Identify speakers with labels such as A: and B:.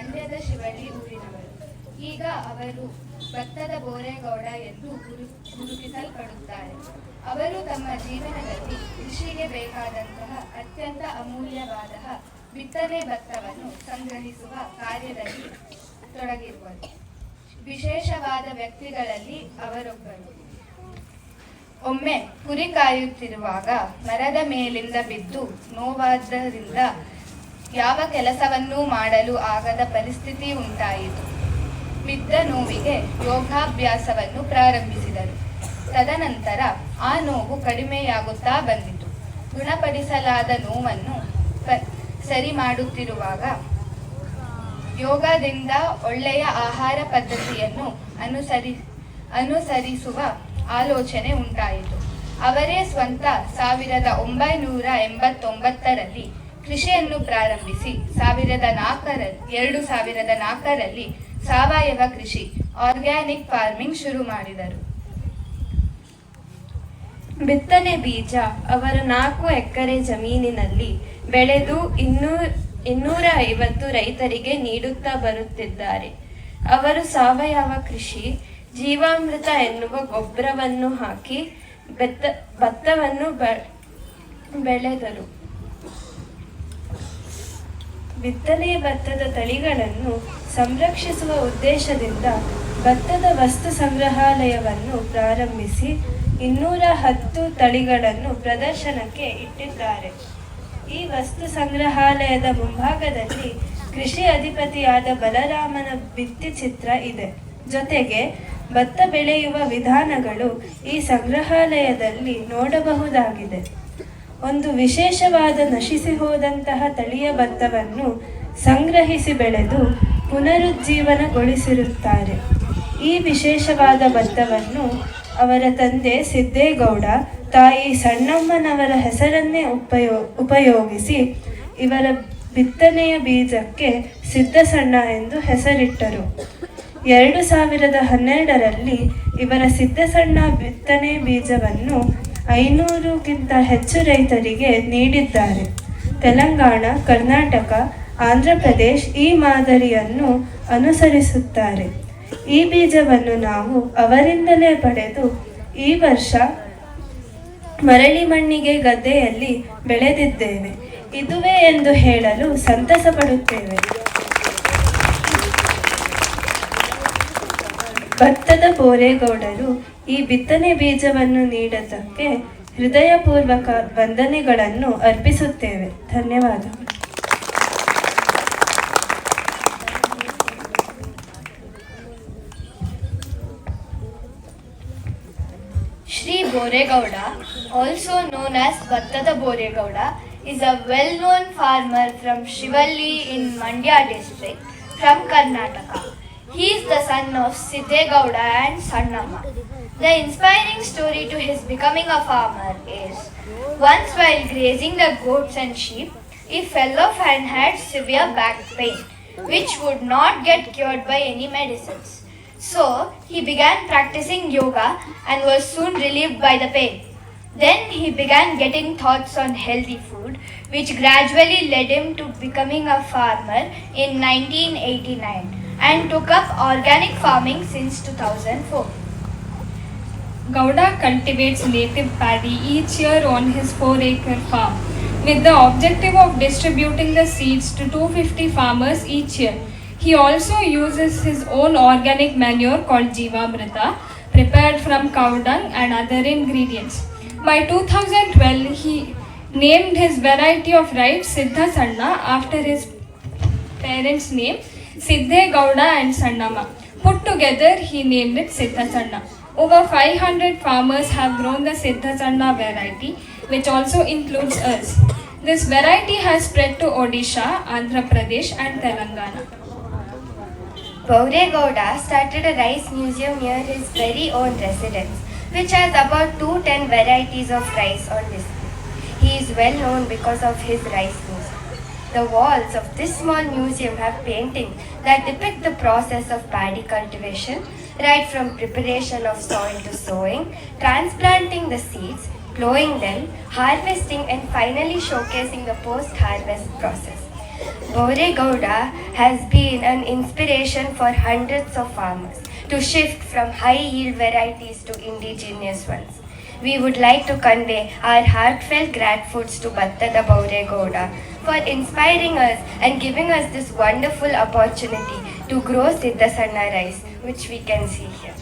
A: ಮಂಡ್ಯದ ಶಿವಳ್ಳಿ ಊರಿನವರು. ಈಗ ಅವರು ಭತ್ತದ ಬೋರೇಗೌಡ ಎಂದು ಗುರು, ಗುರುತಿಸಲ್ಪಡುತ್ತಾರೆ. ಅವರು ತಮ್ಮ ಜೀವನದಲ್ಲಿ ಕೃಷಿಗೆ ಬೇಕಾದಂತಹ ಅತ್ಯಂತ ಅಮೂಲ್ಯವಾದ ಬಿತ್ತನೆ ಭತ್ತವನ್ನು ಸಂಗ್ರಹಿಸುವ ಕಾರ್ಯದಲ್ಲಿ ತೊಡಗಿರುವರು. ವಿಶೇಷವಾದ ವ್ಯಕ್ತಿಗಳಲ್ಲಿ ಅವರೊಬ್ಬರು. ಒಮ್ಮೆ ಕುರಿ ಕಾಯುತ್ತಿರುವಾಗ ಮರದ ಮೇಲಿಂದ ಬಿದ್ದು ನೋವಾದ್ದರಿಂದ ಯಾವ ಕೆಲಸವನ್ನೂ ಮಾಡಲು ಆಗದ ಪರಿಸ್ಥಿತಿ ಉಂಟಾಯಿತು. ಬಿದ್ದ ನೋವಿಗೆ ಯೋಗಾಭ್ಯಾಸವನ್ನು ಪ್ರಾರಂಭಿಸಿದರು. ತದನಂತರ ಆ ನೋವು ಕಡಿಮೆಯಾಗುತ್ತಾ ಬಂದಿತು. ಗುಣಪಡಿಸಲಾದ ನೋವನ್ನು ಸರಿ ಮಾಡುತ್ತಿರುವಾಗ ಯೋಗದಿಂದ ಒಳ್ಳೆಯ ಆಹಾರ ಪದ್ಧತಿಯನ್ನು ಅನುಸರಿ ಅನುಸರಿಸುವ ಆಲೋಚನೆ ಉಂಟಾಯಿತು. ಅವರೇ ಸ್ವಂತ ಸಾವಿರದ ಒಂಬೈನೂರ ಎಂಬತ್ತೊಂಬತ್ತರಲ್ಲಿ ಕೃಷಿಯನ್ನು ಪ್ರಾರಂಭಿಸಿ. ಸಾವಿರದ ನಾಲ್ಕರ, ಎರಡು ಸಾವಿರದ ನಾಲ್ಕರಲ್ಲಿ ಸಾವಯವ ಕೃಷಿ ಆರ್ಗ್ಯಾನಿಕ್ ಫಾರ್ಮಿಂಗ್ ಶುರು ಮಾಡಿದರು.
B: ಬಿತ್ತನೆ ಬೀಜ ಅವರ ನಾಲ್ಕು ಎಕರೆ ಜಮೀನಿನಲ್ಲಿ ಬೆಳೆದು ಇನ್ನೂರ ಇನ್ನೂರ ಐವತ್ತು ರೈತರಿಗೆ ನೀಡುತ್ತಾ ಬರುತ್ತಿದ್ದಾರೆ. ಅವರು ಸಾವಯವ ಕೃಷಿ, ಜೀವಾಮೃತ ಎನ್ನುವ ಗೊಬ್ಬರವನ್ನು ಹಾಕಿ, ಬೆತ್ತ, ಭತ್ತವನ್ನು ಬೆಳೆದರು. ಬಿತ್ತನೆ ಭತ್ತದ ತಳಿಗಳನ್ನು ಸಂರಕ್ಷಿಸುವ ಉದ್ದೇಶದಿಂದ ಭತ್ತದ ವಸ್ತು ಸಂಗ್ರಹಾಲಯವನ್ನು ಪ್ರಾರಂಭಿಸಿ ಇನ್ನೂರ ಹತ್ತು ತಳಿಗಳನ್ನು ಪ್ರದರ್ಶನಕ್ಕೆ ಇಟ್ಟಿದ್ದಾರೆ. ಈ ವಸ್ತು ಸಂಗ್ರಹಾಲಯದ ಮುಂಭಾಗದಲ್ಲಿ ಕೃಷಿ ಅಧಿಪತಿಯಾದ ಬಲರಾಮನ ಭಿತ್ತಿಚಿತ್ರ ಇದೆ. ಜೊತೆಗೆ ಭತ್ತ ಬೆಳೆಯುವ ವಿಧಾನಗಳು ಈ ಸಂಗ್ರಹಾಲಯದಲ್ಲಿ ನೋಡಬಹುದಾಗಿದೆ. ಒಂದು ವಿಶೇಷವಾದ ನಶಿಸಿ ಹೋದಂತಹ ತಳಿಯ ಭತ್ತವನ್ನು ಸಂಗ್ರಹಿಸಿ ಬೆಳೆದು ಪುನರುಜ್ಜೀವನಗೊಳಿಸಿರುತ್ತಾರೆ. ಈ ವಿಶೇಷವಾದ ಭತ್ತವನ್ನು ಅವರ ತಂದೆ ಸಿದ್ದೇಗೌಡ, ತಾಯಿ ಸಣ್ಣಮ್ಮನವರ ಹೆಸರನ್ನೇ ಉಪಯೋ, ಉಪಯೋಗಿಸಿ ಇವರ ಬಿತ್ತನೆಯ ಬೀಜಕ್ಕೆ ಸಿದ್ದಸಣ್ಣ ಎಂದು ಹೆಸರಿಟ್ಟರು. ಎರಡು ಸಾವಿರದ ಹನ್ನೆರಡರಲ್ಲಿ ಇವರ ಸಿದ್ದಸಣ್ಣ ಬಿತ್ತನೆ ಬೀಜವನ್ನು ಐನೂರುಕ್ಕಿಂತ ಹೆಚ್ಚು ರೈತರಿಗೆ ನೀಡಿದ್ದಾರೆ. ತೆಲಂಗಾಣ, ಕರ್ನಾಟಕ, ಆಂಧ್ರ ಪ್ರದೇಶ್ ಈ ಮಾದರಿಯನ್ನು ಅನುಸರಿಸುತ್ತಾರೆ. ಈ ಬೀಜವನ್ನು ನಾವು ಅವರಿಂದಲೇ ಪಡೆದು ಈ ವರ್ಷ ಮರಳಿ ಮಣ್ಣಿಗೆ ಗದ್ದೆಯಲ್ಲಿ ಬೆಳೆದಿದ್ದೇವೆ. ಇದುವೇ ಎಂದು ಹೇಳಲು ಸಂತಸ ಪಡುತ್ತೇವೆ ಭತ್ತದ ಬೋರೆಗೌಡರು ಈ ಬಿತ್ತನೆ ಬೀಜವನ್ನು ನೀಡದಕ್ಕೆ ಹೃದಯಪೂರ್ವಕ ವಂದನೆಗಳನ್ನು ಅರ್ಪಿಸುತ್ತೇವೆ. ಧನ್ಯವಾದಗಳು
A: Shri Boregowda also known as ಭತ್ತದ Boregowda is a well known farmer from Shivalli in Mandya district from Karnataka He is the son of Siddhegowda and Sannamma. The inspiring story to his becoming a farmer is once while grazing the goats and sheep, he fell off and had severe back pain, which would not get cured by any medicines. So he began practicing yoga and was soon relieved by the pain. Then he began getting thoughts on healthy food, which gradually led him to becoming a farmer in 1989 and took up organic farming since 2004.
C: Gowda cultivates native paddy each year on his 4 acre farm with the objective of distributing the seeds to 250 farmers each year. He also uses his own organic manure called Jivamrita prepared from cow dung and other ingredients. By 2012 he named his variety of rice Siddha Sanna after his parents' name Siddhe Gowda and Sannama. Put together, he named it Siddha Sanna. Over 500 farmers have grown the Siddha Sanna variety, which also includes us. This variety has spread to Odisha, Andhra Pradesh, and Telangana.
A: Gowda started a rice museum near his very own residence, which has about 210 varieties of rice on display. He is well known because of his rice museum. The walls of this small museum have paintings that depict the process of paddy cultivation, right from preparation of soil to sowing, transplanting the seeds, plowing them, harvesting, and finally showcasing the post harvest process.
D: Boregowda has been an inspiration for hundreds of farmers to shift from high yield varieties to indigenous ones. We would like to convey our heartfelt gratitude to Battada Boregowda for inspiring us and giving us this wonderful opportunity to grow Siddhasanna rice, which we can see here.